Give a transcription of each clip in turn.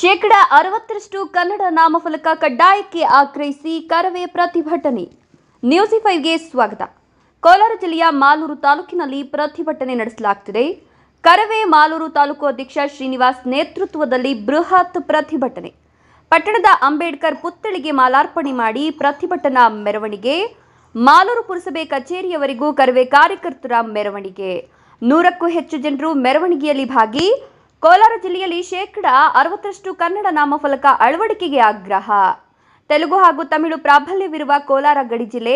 ಶೇಕಡ ಅರವತ್ತರಷ್ಟು ಕನ್ನಡ ನಾಮಫಲಕ ಕಡ್ಡಾಯಕ್ಕೆ ಆಗ್ರಹಿಸಿ ಕರವೇ ಪ್ರತಿಭಟನೆ. ನ್ಯೂಸಿ ಫೈವ್ಗೆ ಸ್ವಾಗತ. ಕೋಲಾರ ಜಿಲ್ಲೆಯ ಮಾಲೂರು ತಾಲೂಕಿನಲ್ಲಿ ಪ್ರತಿಭಟನೆ ನಡೆಸಲಾಗುತ್ತಿದೆ ಕರವೇ ಮಾಲೂರು ತಾಲೂಕು ಅಧ್ಯಕ್ಷ ಶ್ರೀನಿವಾಸ್ ನೇತೃತ್ವದಲ್ಲಿ ಬೃಹತ್ ಪ್ರತಿಭಟನೆ. ಪಟ್ಟಣದ ಅಂಬೇಡ್ಕರ್ ಪುತ್ಥಳಿಗೆ ಮಾಲಾರ್ಪಣೆ ಮಾಡಿ ಪ್ರತಿಭಟನಾ ಮೆರವಣಿಗೆ. ಮಾಲೂರು ಪುರಸಭೆ ಕಚೇರಿಯವರೆಗೂ ಕರವೇ ಕಾರ್ಯಕರ್ತರ ಮೆರವಣಿಗೆ. ನೂರಕ್ಕೂ ಹೆಚ್ಚು ಜನರು ಮೆರವಣಿಗೆಯಲ್ಲಿ ಭಾಗಿ. ಕೋಲಾರ ಜಿಲ್ಲೆಯಲ್ಲಿ ಶೇಕಡ ಅರವತ್ತರಷ್ಟು ಕನ್ನಡ ನಾಮಫಲಕ ಅಳವಡಿಕೆಗೆ ಆಗ್ರಹ. ತೆಲುಗು ಹಾಗೂ ತಮಿಳು ಪ್ರಾಬಲ್ಯವಿರುವ ಕೋಲಾರ ಗಡಿ ಜಿಲ್ಲೆ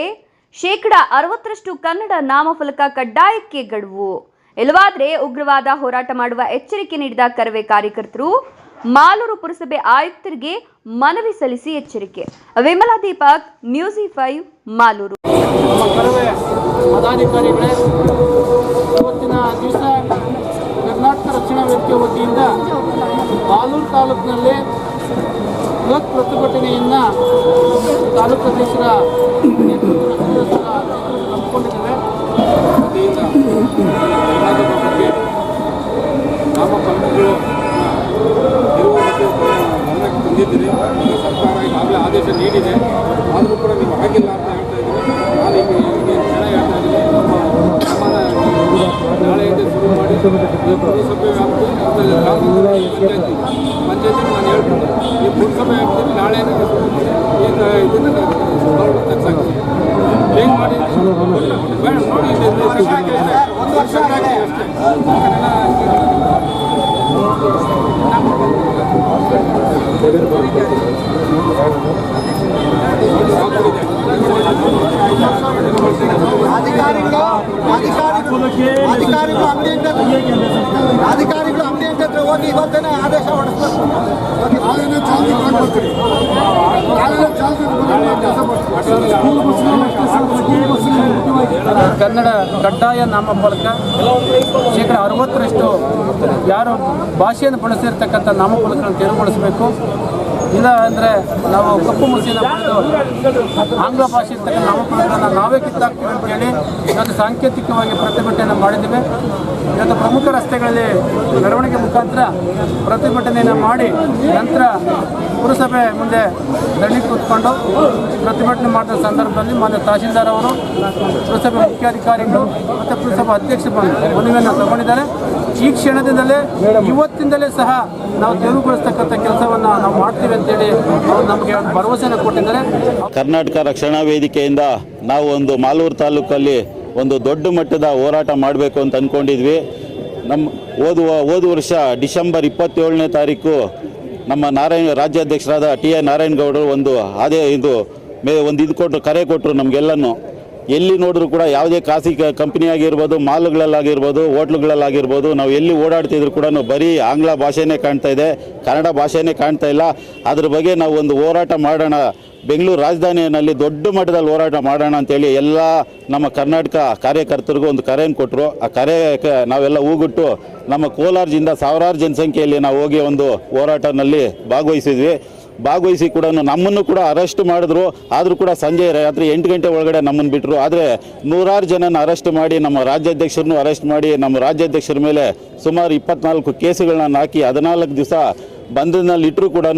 ಶೇಕಡ ಅರವತ್ತರಷ್ಟು ಕನ್ನಡ ನಾಮಫಲಕ ಕಡ್ಡಾಯಕ್ಕೆ ಗಡುವು. ಇಲ್ಲವಾದ್ರೆ ಉಗ್ರವಾದ ಹೋರಾಟ ಮಾಡುವ ಎಚ್ಚರಿಕೆ ನೀಡಿದ ಕರವೇ ಕಾರ್ಯಕರ್ತರು ಮಾಲೂರು ಪುರಸಭೆ ಆಯುಕ್ತರಿಗೆ ಮನವಿ ಸಲ್ಲಿಸಿ ಎಚ್ಚರಿಕೆ. Vimala Deepak, news five, Malur. ರಕ್ಷಣಾ ವೇದಿಕೆ ವತಿಯಿಂದ ಬಾಲೂರು ತಾಲೂಕಿನಲ್ಲಿ ಬೃಹತ್ ಪ್ರತಿಭಟನೆಯನ್ನು ತಾಲೂಕು ಅಧ್ಯಕ್ಷರ ಹಮ್ಮಿಕೊಂಡಿದ್ದೇವೆ ಈಗ ಸರ್ಕಾರ ಈಗಾಗಲೇ ಆದೇಶ ನೀಡಿದೆ ಆದರೂ ಕೂಡ ನೀವು ಆಗಿಲ್ಲ ನಾಳೆಯಿಂದ ಶುರು ಮಾಡಿ ಈ ಪುರಸಭೆ ವ್ಯಾಪ್ತಿ ಮತ್ತು ಗ್ರಾಮ ನಾನು ಹೇಳ್ತೀನಿ ಈ ಪುರಸಭೆ ವ್ಯಾಪ್ತಿಯಲ್ಲಿ ನಾಳೆಯಿಂದ ಶುರು ಮಾಡಿ ಈಗ ಇದನ್ನು ತಗ್ಸಾಕ್ತೀನಿ ಹೇಗೆ ಮಾಡಿ ಬೇಡ. ಒಂದು ವರ್ಷ ಅಷ್ಟೇ ಅಧಿಕಾರಿಗಳು ಅಧಿಕಾರಿಗಳು ಅಂಗಡಿ ಅಧಿಕಾರಿಗಳು ಅಂಗಡಿ ಅಂತ ಹೋಗಿ ಇವತ್ತೇನೆ ಆದೇಶ ಹೊರಡಿಸ್ಬೇಕು. ಕನ್ನಡ ಕಡ್ಡಾಯ ನಾಮಫಲಕ ಶೇಕಡ ಅರವತ್ತರಷ್ಟು ಯಾರು ಭಾಷೆಯನ್ನು ಬಳಸಿರ್ತಕ್ಕಂಥ ನಾಮಫಲಕಗಳನ್ನು ತೆರವುಗೊಳಿಸಬೇಕು. ಇಲ್ಲ ಅಂದರೆ ನಾವು ಕಪ್ಪು ಮುಸಿನ ಆಂಗ್ಲ ಭಾಷೆ ಇರ್ತಕ್ಕಂಥ ನಾಮಫಲಕಗಳನ್ನು ನಾವೇ ಕಿತ್ತಾಕ್ತೀವಿ ಅಂತೇಳಿ ಇವತ್ತು ಸಾಂಕೇತಿಕವಾಗಿ ಪ್ರತಿಭಟನೆ ಮಾಡಿದ್ದೇವೆ. ಇವತ್ತು ಪ್ರಮುಖ ರಸ್ತೆಗಳಲ್ಲಿ ಮೆರವಣಿಗೆ ಮುಖಾಂತರ ಪ್ರತಿಭಟನೆಯನ್ನು ಮಾಡಿ ನಂತರ ಪುರಸಭೆ ಮುಂದೆ ದಂಡಿ ಕೂತ್ಕೊಂಡು ಪ್ರತಿಭಟನೆ ಮಾಡಿದ ಸಂದರ್ಭದಲ್ಲಿ ಮಾನ್ಯ ತಹಶೀಲ್ದಾರ್ ಅವರು ಪುರಸಭೆ ಮುಖ್ಯಾಧಿಕಾರಿಗಳು ಮತ್ತು ಪುರಸಭಾ ಅಧ್ಯಕ್ಷ ಮನವಿಯನ್ನು ತಗೊಂಡಿದ್ದಾರೆ. ಈ ಕ್ಷಣದಿಂದಲೇ, ಇವತ್ತಿಂದಲೇ ಸಹ ನಾವು ತೆರವುಗೊಳಿಸ್ತಕ್ಕಂಥ ಕೆಲಸವನ್ನ ನಾವು ಮಾಡ್ತೀವಿ ಅಂತೇಳಿ ಅವರು ನಮಗೆ ಒಂದು ಭರವಸೆಯನ್ನು ಕೊಟ್ಟಿದ್ದಾರೆ. ಕರ್ನಾಟಕ ರಕ್ಷಣಾ ವೇದಿಕೆಯಿಂದ ನಾವು ಒಂದು ಮಾಲೂರು ತಾಲೂಕಲ್ಲಿ ಒಂದು ದೊಡ್ಡ ಮಟ್ಟದ ಹೋರಾಟ ಮಾಡಬೇಕು ಅಂತ ಅಂದ್ಕೊಂಡಿದ್ವಿ ನಮ್ಮ ಓದುವ, ಓದು ವರ್ಷ ಡಿಸೆಂಬರ್ ಇಪ್ಪತ್ತೇಳನೇ ತಾರೀಕು ನಮ್ಮ ನಾರಾಯಣ, ರಾಜ್ಯಾಧ್ಯಕ್ಷರಾದ ಟಿ ಎ ನಾರಾಯಣಗೌಡರು ಒಂದು ಅದೇ ಇದು ಮೇ, ಒಂದು ಇದು ಕೊಟ್ಟರು ಕರೆ ಕೊಟ್ಟರು ನಮಗೆಲ್ಲನೂ. ಎಲ್ಲಿ ನೋಡಿದ್ರು ಕೂಡ ಯಾವುದೇ ಖಾಸಗಿ ಕಂಪನಿ ಆಗಿರ್ಬೋದು ಮಾಲ್ಗಳಲ್ಲಾಗಿರ್ಬೋದು, ಹೋಟ್ಲುಗಳಲ್ಲಾಗಿರ್ಬೋದು, ನಾವು ಎಲ್ಲಿ ಓಡಾಡ್ತಿದ್ರು ಕೂಡ ಬರೀ ಆಂಗ್ಲ ಭಾಷೆನೇ ಕಾಣ್ತಾ ಇದೆ, ಕನ್ನಡ ಭಾಷೆನೇ ಕಾಣ್ತಾ ಇಲ್ಲ. ಅದ್ರ ಬಗ್ಗೆ ನಾವು ಒಂದು ಹೋರಾಟ ಮಾಡೋಣ, ಬೆಂಗಳೂರು ರಾಜಧಾನಿಯಲ್ಲಿ ದೊಡ್ಡ ಮಟ್ಟದಲ್ಲಿ ಹೋರಾಟ ಮಾಡೋಣ ಅಂತೇಳಿ ಎಲ್ಲ ನಮ್ಮ ಕರ್ನಾಟಕ ಕಾರ್ಯಕರ್ತರಿಗೂ ಒಂದು ಕರೆಯನ್ನು ಕೊಟ್ಟರು. ಆ ಕರೆ ನಾವೆಲ್ಲ ಹೂಗುಟ್ಟು ನಮ್ಮ ಕೋಲಾರ ಜಿಂದ ಸಾವಿರಾರು ಜನಸಂಖ್ಯೆಯಲ್ಲಿ ನಾವು ಹೋಗಿ ಒಂದು ಹೋರಾಟದಲ್ಲಿ ಭಾಗವಹಿಸಿದ್ವಿ. ಭಾಗವಹಿಸಿ ಕೂಡ ನಮ್ಮನ್ನು ಕೂಡ ಅರೆಸ್ಟ್ ಮಾಡಿದ್ರು. ಆದರೂ ಕೂಡ ಸಂಜೆ ರಾತ್ರಿ ಎಂಟು ಗಂಟೆ ಒಳಗಡೆ ನಮ್ಮನ್ನು ಬಿಟ್ಟರು ಆದರೆ ನೂರಾರು ಜನನ ಅರೆಸ್ಟ್ ಮಾಡಿ, ನಮ್ಮ ರಾಜ್ಯಾಧ್ಯಕ್ಷರನ್ನು ಅರೆಸ್ಟ್ ಮಾಡಿ, ನಮ್ಮ ರಾಜ್ಯಾಧ್ಯಕ್ಷರ ಮೇಲೆ ಸುಮಾರು ಇಪ್ಪತ್ನಾಲ್ಕು ಕೇಸುಗಳನ್ನ ಹಾಕಿ ಹದಿನಾಲ್ಕು ದಿವಸ ಬಂಧನಲ್ಲಿ ಇಟ್ಟರು ಕೂಡ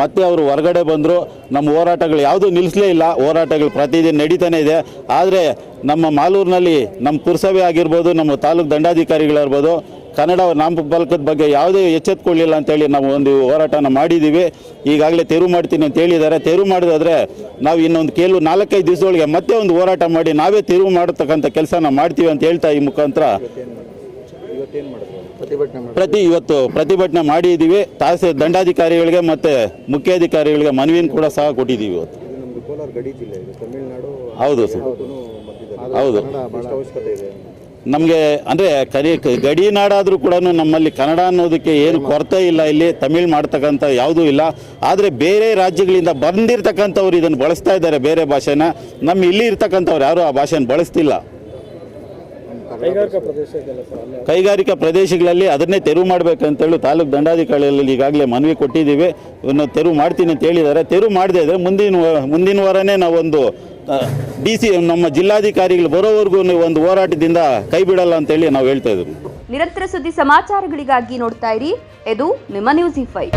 ಮತ್ತೆ ಅವರು ಹೊರಗಡೆ ಬಂದರು. ನಮ್ಮ ಹೋರಾಟಗಳು ಯಾವುದೂ ನಿಲ್ಲಿಸಲೇ ಇಲ್ಲ. ಹೋರಾಟಗಳು ಪ್ರತಿದಿನ ನಡೀತಾನೆ ಇದೆ. ಆದರೆ ನಮ್ಮ ಮಾಲೂರಿನಲ್ಲಿ ನಮ್ಮ ಪುರಸಭೆ ಆಗಿರ್ಬೋದು, ನಮ್ಮ ತಾಲೂಕು ದಂಡಾಧಿಕಾರಿಗಳಿರ್ಬೋದು ಕನ್ನಡ ನಾಮಫಲಕದ ಬಗ್ಗೆ ಯಾವುದೇ ಎಚ್ಚೆತ್ಕೊಳ್ಳಿಲ್ಲ ಅಂತೇಳಿ ನಾವು ಒಂದು ಹೋರಾಟನ ಮಾಡಿದ್ದೀವಿ ಈಗಾಗಲೇ ತೆರವು ಮಾಡ್ತೀನಿ ಅಂತ ಹೇಳಿದ್ದಾರೆ. ತೆರವು ಮಾಡಿದ್ರೆ ನಾವು ಇನ್ನೊಂದು ಕೇಳು ನಾಲ್ಕೈದು ದಿವಸದೊಳಗೆ ಮತ್ತೆ ಒಂದು ಹೋರಾಟ ಮಾಡಿ ನಾವೇ ತೆರವು ಮಾಡತಕ್ಕಂಥ ಕೆಲಸನ ಮಾಡ್ತೀವಿ ಅಂತ ಹೇಳ್ತಾ ಈ ಮುಖಾಂತರ. ಪ್ರತಿ ಇವತ್ತು ಪ್ರತಿಭಟನೆ ಮಾಡಿದ್ದೀವಿ ತಹಸೀಲ್ ದಂಡಾಧಿಕಾರಿಗಳಿಗೆ ಮತ್ತು ಮುಖ್ಯಾಧಿಕಾರಿಗಳಿಗೆ ಮನವಿನ ಕೂಡ ಸಹ ಕೊಟ್ಟಿದ್ದೀವಿ ಇವತ್ತು. ಹೌದು ಸರ್. ಹೌದು. ಎಷ್ಟು ಅವಶ್ಯಕತೆ ಇದೆ ನಮಗೆ ಅಂದರೆ ಕರಿ ಗಡಿನಾಡಾದರೂ ಕೂಡ ನಮ್ಮಲ್ಲಿ ಕನ್ನಡ ಅನ್ನೋದಕ್ಕೆ ಏನು ಕೊರತೆ ಇಲ್ಲ ಇಲ್ಲಿ ತಮಿಳ್ ಮಾಡ್ತಕ್ಕಂಥ ಯಾವುದೂ ಇಲ್ಲ. ಆದರೆ ಬೇರೆ ರಾಜ್ಯಗಳಿಂದ ಬಂದಿರತಕ್ಕಂಥವ್ರು ಇದನ್ನು ಬಳಸ್ತಾ ಇದ್ದಾರೆ ಬೇರೆ ಭಾಷೆನ. ನಮ್ಮ ಇಲ್ಲಿ ಇರ್ತಕ್ಕಂಥವ್ರು ಯಾರೂ ಆ ಭಾಷೆನ ಬಳಸ್ತಿಲ್ಲ. ಕೈಗಾರಿಕಾ ಪ್ರದೇಶಗಳಲ್ಲಿ ಅದನ್ನೇ ತೆರವು ಮಾಡಬೇಕಂತೇಳಿ ತಾಲೂಕು ದಂಡಾಧಿಕಾರಿಗಳಲ್ಲಿ ಈಗಾಗಲೇ ಮನವಿ ಕೊಟ್ಟಿದ್ದೀವಿ. ಇನ್ನು ತೆರವು ಮಾಡ್ತೀನಿ ಅಂತ ಹೇಳಿದ್ದಾರೆ. ತೆರವು ಮಾಡದೇ ಇದ್ದರೆ ಮುಂದಿನ ಮುಂದಿನ ವಾರನೇ ನಾವೊಂದು ಡಿ ಸಿ, ನಮ್ಮ ಜಿಲ್ಲಾಧಿಕಾರಿಗಳು ಬರೋವರೆಗೂ ಒಂದು ಹೋರಾಟದಿಂದ ಕೈ ಬಿಡಲ್ಲ ಅಂತೇಳಿ ನಾವು ಹೇಳ್ತಾ ಇದ್ದೀವಿ. ನಿರಂತರ ಸುದ್ದಿ ಸಮಾಚಾರಗಳಿಗಾಗಿ ನೋಡ್ತಾ ಇರಿ. ಇದು ನಿಮ್ಮ ನ್ಯೂಸ್ ಫೈವ್.